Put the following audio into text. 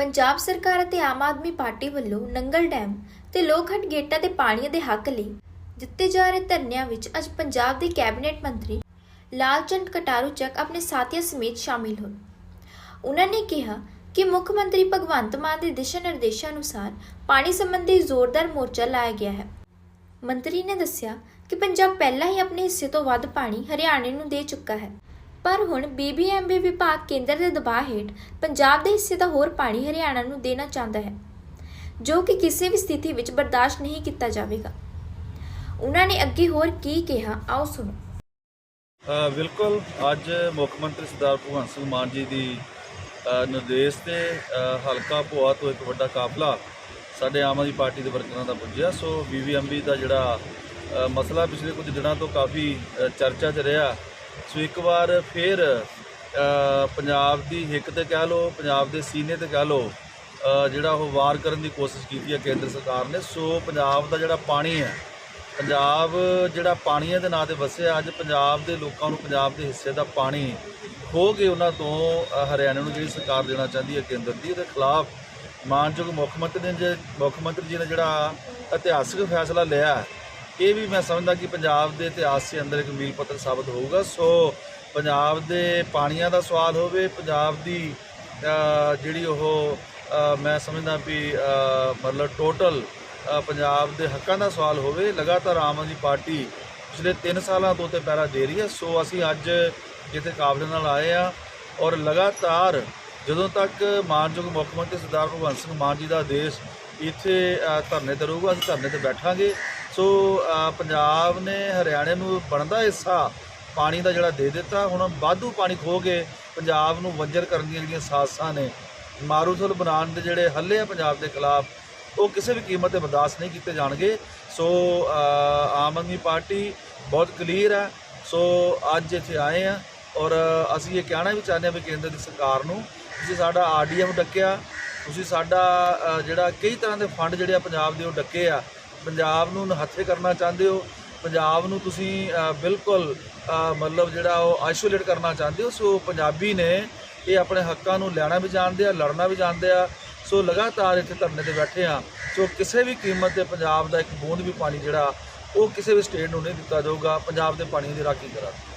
ਪੰਜਾਬ ਸਰਕਾਰ ਅਤੇ ਆਮ ਆਦਮੀ ਪਾਰਟੀ ਵੱਲੋਂ ਨੰਗਲ ਡੈਮ ਤੇ ਲੋਕਹਟ ਗੇਟਾਂ ਦੇ ਪਾਣੀ ਦੇ ਹੱਕ ਲਈ ਦਿੱਤੇ ਜਾ ਰਹੇ ਧਰਨਿਆਂ ਵਿੱਚ ਅੱਜ ਪੰਜਾਬ ਦੇ ਕੈਬਨਿਟ ਮੰਤਰੀ ਲਾਲਚੰਦ ਕਟਾਰੂ ਚੱਕ ਆਪਣੇ ਸਾਥੀਆਂ ਸਮੇਤ ਸ਼ਾਮਿਲ ਹੋਏ। ਉਹਨਾਂ ਨੇ ਕਿਹਾ ਕਿ ਮੁੱਖ ਮੰਤਰੀ ਭਗਵੰਤ ਮਾਨ ਦੇ ਦਿਸ਼ਾ ਨਿਰਦੇਸ਼ਾਂ ਅਨੁਸਾਰ ਪਾਣੀ ਸੰਬੰਧੀ ਜ਼ੋਰਦਾਰ ਮੋਰਚਾ ਲਾਇਆ ਗਿਆ ਹੈ। ਮੰਤਰੀ ਨੇ ਦੱਸਿਆ ਕਿ ਪੰਜਾਬ ਪਹਿਲਾਂ ਹੀ ਆਪਣੇ ਹਿੱਸੇ ਤੋਂ ਵੱਧ ਪਾਣੀ ਹਰਿਆਣੇ ਨੂੰ ਦੇ ਚੁੱਕਾ ਹੈ। ਪਰ ਹੁਣ ਬੀਬੀਐਮਬੀ ਵਿਭਾਗ ਕੇਂਦਰ ਦੇ ਦਬਾਅ ਹੇਠ ਪੰਜਾਬ ਦੇ ਹਿੱਸੇ ਦਾ ਹੋਰ ਪਾਣੀ ਹਰਿਆਣਾ ਨੂੰ ਦੇਣਾ ਚਾਹੁੰਦਾ ਹੈ, ਜੋ ਕਿ ਕਿਸੇ ਵੀ ਸਥਿਤੀ ਵਿੱਚ ਬਰਦਾਸ਼ਤ ਨਹੀਂ ਕੀਤਾ ਜਾਵੇਗਾ। ਉਹਨਾਂ ਨੇ ਅੱਗੇ ਹੋਰ ਕੀ ਕਿਹਾ? ਆਓ ਸੁਣੋ। ਬਿਲਕੁਲ, ਅੱਜ ਮੁੱਖ ਮੰਤਰੀ ਸਰਦਾਰ ਭਗਵੰਤ ਸਿੰਘ ਮਾਨ ਜੀ ਦੀ ਨਿਰਦੇਸ਼ ਤੇ ਹਲਕਾ ਭੋਆ ਤੋਂ ਇੱਕ ਵੱਡਾ ਕਾਫਲਾ ਸਾਡੇ ਆਮ ਆਦਮੀ ਪਾਰਟੀ ਦੇ ਵਰਕਰਾਂ ਦਾ ਪੁੱਜਿਆ। ਸੋ ਬੀਬੀਐਮਬੀ ਦਾ ਜਿਹੜਾ ਮਸਲਾ ਪਿਛਲੇ ਕੁਝ ਦਿਨਾਂ ਤੋਂ ਕਾਫੀ ਚਰਚਾ 'ਚ ਰਿਹਾ। ਸੋ ਇੱਕ ਵਾਰ ਫਿਰ ਪੰਜਾਬ ਦੀ ਹਿੱਕ ਤੇ ਕਹਿ ਲਓ ਪੰਜਾਬ ਦੇ ਸੀਨੇ ਤੇ ਕਹਿ ਲਓ ਜਿਹੜਾ ਉਹ ਵਾਰ ਕਰਨ ਦੀ ਕੋਸ਼ਿਸ਼ ਕੀਤੀ ਹੈ ਕੇਂਦਰ ਸਰਕਾਰ ਨੇ। ਸੋ ਪੰਜਾਬ ਦਾ ਜਿਹੜਾ ਪਾਣੀ ਹੈ ਪੰਜਾਬ ਜਿਹੜਾ ਪਾਣੀਆਂ ਦੇ ਨਾਂ ਤੇ ਵਸਿਆ ਅੱਜ ਪੰਜਾਬ ਦੇ ਲੋਕਾਂ ਨੂੰ ਪੰਜਾਬ ਦੇ ਹਿੱਸੇ ਦਾ ਪਾਣੀ ਖੋ ਕੇ ਉਹਨਾਂ ਤੋਂ ਅ, ਹਰਿਆਣਾ ਨੂੰ ਜਿਹੜੀ ਸਰਕਾਰ ਦੇਣਾ ਚਾਹੁੰਦੀ ਹੈ ਕੇਂਦਰ ਦੀ ਉਹਦੇ ਖਿਲਾਫ ਮਾਨਯੋਗ ਮੁੱਖ ਮੰਤਰੀ ਨੇ ਜੇ ਮੁੱਖ ਮੰਤਰੀ ਜੀ ਨੇ ਜਿਹੜਾ ਇਤਿਹਾਸਕ ਫੈਸਲਾ ਲਿਆ ਇਹ ਵੀ ਮੈਂ ਸਮਝਦਾ ਕਿ ਪੰਜਾਬ ਦੇ ਇਤਿਹਾਸ ਦੇ ਅੰਦਰ ਇੱਕ ਮੀਲ ਪੱਥਰ ਸਾਬਤ ਹੋਊਗਾ। ਸੋ ਪੰਜਾਬ ਦੇ ਪਾਣੀਆਂ ਦਾ ਸਵਾਲ ਹੋਵੇ, ਪੰਜਾਬ ਦੀ ਜਿਹੜੀ ਉਹ ਮੈਂ ਸਮਝਦਾ ਵੀ ਮਤਲਬ ਟੋਟਲ ਪੰਜਾਬ ਦੇ ਹੱਕਾਂ ਦਾ ਸਵਾਲ ਹੋਵੇ, ਲਗਾਤਾਰ ਆਮ ਆਦਮੀ ਪਾਰਟੀ ਪਿਛਲੇ 3 ਸਾਲਾਂ ਤੋਂ ਤੇ ਪਹਿਰਾ ਦੇ ਰਹੀ ਹੈ। ਸੋ ਅਸੀਂ ਅੱਜ ਇੱਥੇ ਕਾਬਲੇ ਨਾਲ ਆਏ ਆ ਔਰ ਲਗਾਤਾਰ ਜਦੋਂ ਤੱਕ ਮਾਨਯੋਗ ਮੁੱਖ ਮੰਤਰੀ ਸਰਦਾਰ ਭਗਵੰਤ ਸਿੰਘ ਮਾਨ ਜੀ ਦਾ ਆਦੇਸ਼ ਇੱਥੇ ਧਰਨੇ ਤੇ ਰਹੂਗਾ, ਅਸੀਂ ਧਰਨੇ ਤੇ ਬੈਠਾਂਗੇ। ਸੋ ਪੰਜਾਬ ਨੇ ਹਰਿਆਣੇ ਨੂੰ ਬਣਦਾ ਹਿੱਸਾ ਪਾਣੀ ਦਾ ਜਿਹੜਾ ਦੇ ਦਿੱਤਾ। ਹੁਣ ਵਾਧੂ ਪਾਣੀ ਖੋ ਕੇ ਪੰਜਾਬ ਨੂੰ ਵੰਜਰ ਕਰਨ ਦੀਆਂ ਜਿਹੜੀਆਂ ਸਾਜ਼ਸਾਂ ਨੇ, ਮਾਰੂਥਲ ਬਣਾਉਣ ਦੇ ਜਿਹੜੇ ਹੱਲੇ ਆ ਪੰਜਾਬ ਦੇ ਖਿਲਾਫ, ਉਹ ਕਿਸੇ ਵੀ ਕੀਮਤ ਤੇ ਬਰਦਾਸ਼ਤ ਨਹੀਂ ਕੀਤੇ ਜਾਣਗੇ। ਸੋ ਆਮ ਆਦਮੀ ਪਾਰਟੀ ਬਹੁਤ ਕਲੀਅਰ ਹੈ। ਸੋ, ਅੱਜ ਇੱਥੇ ਆਏ ਆ ਔਰ ਅਸੀਂ ਇਹ ਕਹਿਣਾ ਵੀ ਚਾਹੁੰਦੇ ਹਾਂ ਵੀ ਕੇਂਦਰ ਦੀ ਸਰਕਾਰ ਨੂੰ, ਤੁਸੀਂ ਸਾਡਾ ਆਰਡੀਐਮ ਡੱਕਿਆ, ਤੁਸੀਂ ਸਾਡਾ ਜਿਹੜਾ ਕਈ ਤਰ੍ਹਾਂ ਦੇ ਫੰਡ ਜਿਹੜੇ ਆ ਪੰਜਾਬ ਦੇ ਉਹ ਡੱਕੇ ਆ। ਪੰਜਾਬ ਨੂੰ ਹੱਥੇ ਕਰਨਾ ਚਾਹੁੰਦੇ ਹੋ? ਪੰਜਾਬ ਨੂੰ ਤੁਸੀਂ ਬਿਲਕੁਲ ਮਤਲਬ ਜਿਹੜਾ ਉਹ ਆਈਸੋਲੇਟ ਕਰਨਾ ਚਾਹੁੰਦੇ ਹੋ? ਸੋ ਪੰਜਾਬੀ ਨੇ ਇਹ ਆਪਣੇ ਹੱਕਾਂ ਨੂੰ ਲੈਣਾ ਵੀ ਜਾਣਦੇ ਆ, ਲੜਨਾ ਵੀ ਜਾਣਦੇ ਆ। ਸੋ ਲਗਾਤਾਰ ਇੱਥੇ ਧਰਨੇ ਤੇ ਬੈਠੇ ਆ। ਸੋ ਕਿਸੇ ਵੀ ਕੀਮਤ ਤੇ ਪੰਜਾਬ ਦਾ ਇੱਕ ਬੂੰਦ ਵੀ ਪਾਣੀ ਜਿਹੜਾ, ਉਹ ਕਿਸੇ ਵੀ ਸਟੇਟ ਨੂੰ ਨਹੀਂ ਦਿੱਤਾ ਜਾਊਗਾ। ਪੰਜਾਬ ਦੇ ਪਾਣੀ ਦੀ ਰਾਖੀ ਕਰਾਂਗੇ।